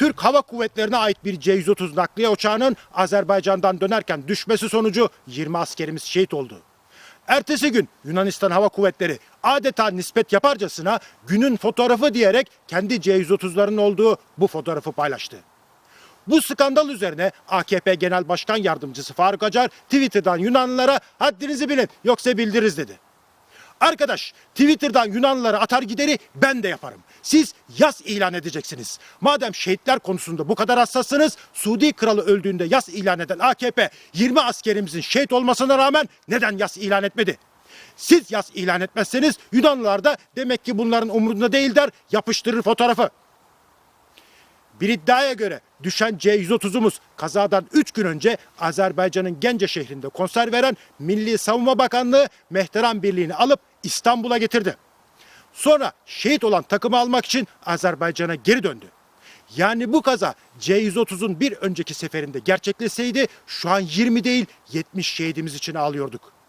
Türk Hava Kuvvetleri'ne ait bir C-130 nakliye uçağının Azerbaycan'dan dönerken düşmesi sonucu 20 askerimiz şehit oldu. Ertesi gün Yunanistan Hava Kuvvetleri adeta nispet yaparcasına günün fotoğrafı diyerek kendi C-130'ların olduğu bu fotoğrafı paylaştı. Bu skandal üzerine AKP Genel Başkan Yardımcısı Faruk Acar Twitter'dan Yunanlılara haddinizi bilin yoksa bildiririz dedi. Arkadaş Twitter'dan Yunanlılara atar gideri ben de yaparım. Siz yas ilan edeceksiniz. Madem şehitler konusunda bu kadar hassassınız Suudi kralı öldüğünde yas ilan eden AKP 20 askerimizin şehit olmasına rağmen neden yas ilan etmedi? Siz yas ilan etmezseniz Yunanlılar da demek ki bunların umurunda değil der yapıştırır fotoğrafı. Bir iddiaya göre düşen C-130'umuz kazadan 3 gün önce Azerbaycan'ın Gence şehrinde konser veren Milli Savunma Bakanlığı Mehteran Birliği'ni alıp İstanbul'a getirdi. Sonra şehit olan takımı almak için Azerbaycan'a geri döndü. Yani bu kaza C-130'un bir önceki seferinde gerçekleşseydi şu an 20 değil 70 şehidimiz için ağlıyorduk.